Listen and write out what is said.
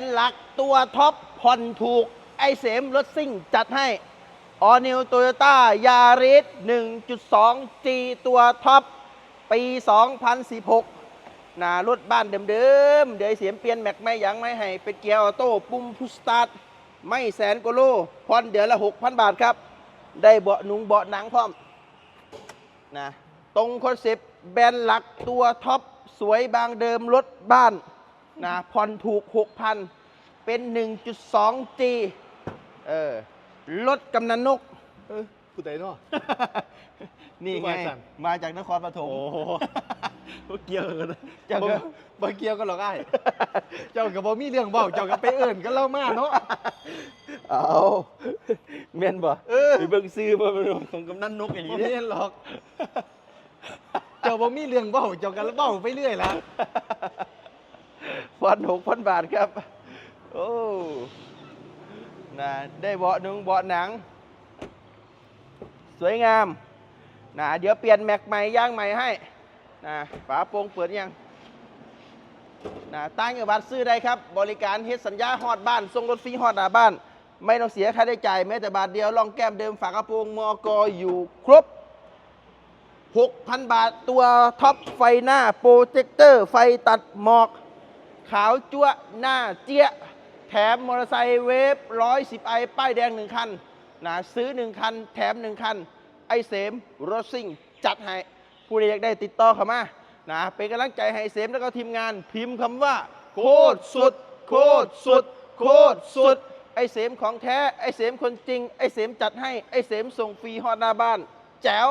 นด์หลักตัวท็อปผ่อนถูก ไอเสมรถซิ่งจัดให้ออนิวโตโยต้ายาริส1.2 G ตัวท็อป ปี 2016นะรถบ้านเดิมๆ เดี๋ยวเสียมเปลี่ยนแม็กไม่ยังไม่ให้ เป็นเกียร์ออโต้ปุ่มพุชสตาร์ทไม่แสนกว่าโลผ่อนเดือนละ 6,000 บาทครับ ได้เบาะหนุงเบาะหนังพร้อมนะตรงคอนเซปต์แบรนด์หลักตัวท็อป สวยบางเดิมรถบ้าน นะผ่อนถูก 6,000 เป็น 1.2G เออรถกำนันนกเออผู้ใดเนาะนี่ทุกไงวันจันทร์มาจากนครปฐมโอ้โหบ่เกี่ยวกันนะเจ้าก็บ่บ่เกี่ยวกันหรอกไอ้ายเจ้ากับบ่มีเรื่องเว้าเจ้ากับไปเอิ้นกันเล่ามาเนาะเอาเมียนบ่เออไปเบิ่งซื้อมาเป็นของกำนันนกอย่างบ่นี้มีเนี่ยหรอก เจ้าบ่มีเรื่องเว้าเจ้ากันเว้าไปเรื่อยละ พันหกพันบาทครับ โอ้นะได้เบาะหนึ่งเบาะหนัง สวยงามนะเดี๋ยวเปลี่ยนแม็กใหม่ย่างใหม่ให้นะฝาโปร่งเปิดยังนะตั้งอยู่บัตรซื้อได้ครับ บริการเฮ็ดสัญญาฮอดบ้านส่งรถฟรีฮอดหน้าบ้าน ไม่ต้องเสียค่าใช้จ่ายแม้แต่บาทเดียวลองแก้มเดิมฝากระโปรงมอกออยู่ครบ 6,000 บาทตัวท็อปไฟหน้า โปรเจคเตอร์ ไฟตัดหมอก ขาวจั่วหน้าเจี๊ยแถมมอเตอร์ไซค์เวฟ110ไอป้ายแดง1คันนะซื้อ1คัน แถม1คัน ไอเสมรถซิ่ง จัดให้ผู้ใดอยากได้ติดต่อเข้ามานะเป็นกำลังใจให้เสมแล้วก็ทีมงานพิมพ์คำว่า โคตรสุด โคตรสุด โคตรสุด ไอเสมของแท้ ไอเสมคนจริง ไอเสมจัดให้ ไอเสมส่งฟรีฮอดหน้าบ้าน แจ๋ว